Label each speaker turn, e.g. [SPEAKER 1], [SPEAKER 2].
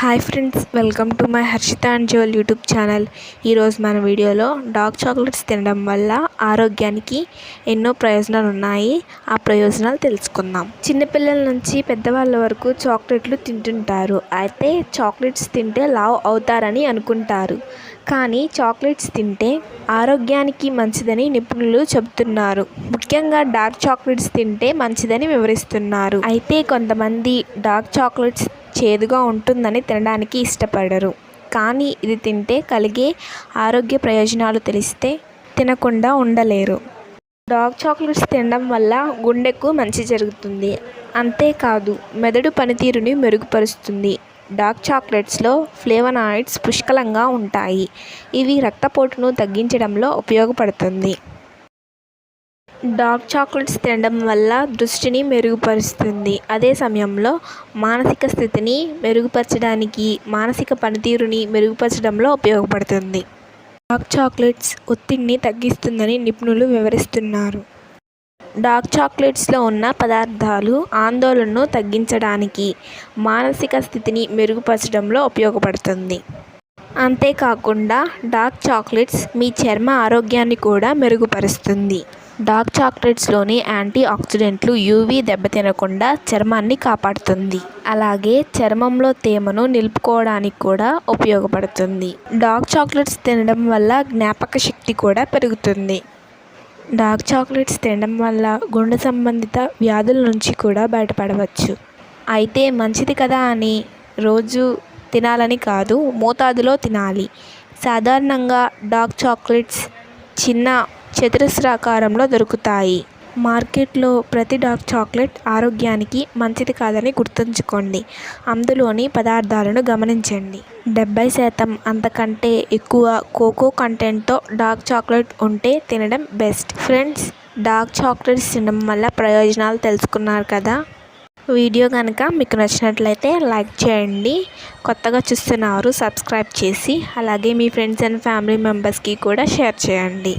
[SPEAKER 1] Hi friends welcome to my Harshita and Jal YouTube channel ఈరోజు మన వీడియోలో డార్క్ చాక్లెట్స్ తినడం వల్ల ఆరోగ్యానికి ఎన్నో ప్రయోజనాలు ఉన్నాయి. ఆ ప్రయోజనాలు తెలుసుకుందాం. చిన్నపిల్లల నుంచి పెద్దవాళ్ళ వరకు చాక్లెట్లు తింటుంటారు. అయితే చాక్లెట్స్ తింటే లావ్ అవుతారని అనుకుంటారు. కానీ చాక్లెట్స్ తింటే ఆరోగ్యానికి మంచిదని నిపుణులు చెబుతున్నారు. ముఖ్యంగా డార్క్ చాక్లెట్స్ తింటే మంచిదని వివరిస్తున్నారు. అయితే కొంతమంది డార్క్ చాక్లెట్స్ చేదుగా ఉంటుందని తినడానికి ఇష్టపడరు. కానీ ఇది తింటే కలిగే ఆరోగ్య ప్రయోజనాలు తెలిస్తే తినకుండా ఉండలేరు. డార్క్ చాక్లెట్స్ తినడం వల్ల గుండెకు మంచి జరుగుతుంది. అంతేకాదు మెదడు పనితీరుని మెరుగుపరుస్తుంది. డార్క్ చాక్లెట్స్లో ఫ్లేవనాయిడ్స్ పుష్కలంగా ఉంటాయి. ఇవి రక్తపోటును తగ్గించడంలో ఉపయోగపడుతుంది. డార్క్ చాక్లెట్స్ తినడం వల్ల దృష్టిని మెరుగుపరుస్తుంది. అదే సమయంలో మానసిక స్థితిని మెరుగుపరచడానికి మానసిక పనితీరుని మెరుగుపరచడంలో ఉపయోగపడుతుంది. డార్క్ చాక్లెట్స్ ఒత్తిడిని తగ్గిస్తుందని నిపుణులు వివరిస్తున్నారు. డార్క్ చాక్లెట్స్లో ఉన్న పదార్థాలు ఆందోళనను తగ్గించడానికి మానసిక స్థితిని మెరుగుపరచడంలో ఉపయోగపడుతుంది. అంతేకాకుండా డార్క్ చాక్లెట్స్ మీ చర్మ ఆరోగ్యాన్ని కూడా మెరుగుపరుస్తుంది. డార్క్ చాక్లెట్స్లోని యాంటీ ఆక్సిడెంట్లు యూవీ దెబ్బతినకుండా చర్మాన్ని కాపాడుతుంది. అలాగే చర్మంలో తేమను నిలుపుకోవడానికి కూడా ఉపయోగపడుతుంది. డార్క్ చాక్లెట్స్ తినడం వల్ల జ్ఞాపక శక్తి కూడా పెరుగుతుంది. డార్క్ చాక్లెట్స్ తినడం వల్ల గుండె సంబంధిత వ్యాధుల నుంచి కూడా బయటపడవచ్చు. అయితే మంచిది కదా అని రోజు తినాలని కాదు మోతాదులో తినాలి. సాధారణంగా డార్క్ చాక్లెట్స్ చిన్న చతురస్రాకారంలో దొరుకుతాయి. మార్కెట్లో ప్రతి డార్క్ చాక్లెట్ ఆరోగ్యానికి మంచిది కాదని గుర్తుంచుకోండి. అందులోని పదార్థాలను గమనించండి. డెబ్బై శాతం అంతకంటే ఎక్కువ కోకో కంటెంట్తో డార్క్ చాక్లెట్ ఉంటే తినడం బెస్ట్. ఫ్రెండ్స్ డార్క్ చాక్లెట్స్ తినడం వల్ల ప్రయోజనాలు తెలుసుకున్నారు కదా? వీడియో కనుక మీకు నచ్చినట్లయితే లైక్ చేయండి. కొత్తగా చూస్తున్నవారు సబ్స్క్రైబ్ చేసి అలాగే మీ ఫ్రెండ్స్ అండ్ ఫ్యామిలీ మెంబర్స్కి కూడా షేర్ చేయండి.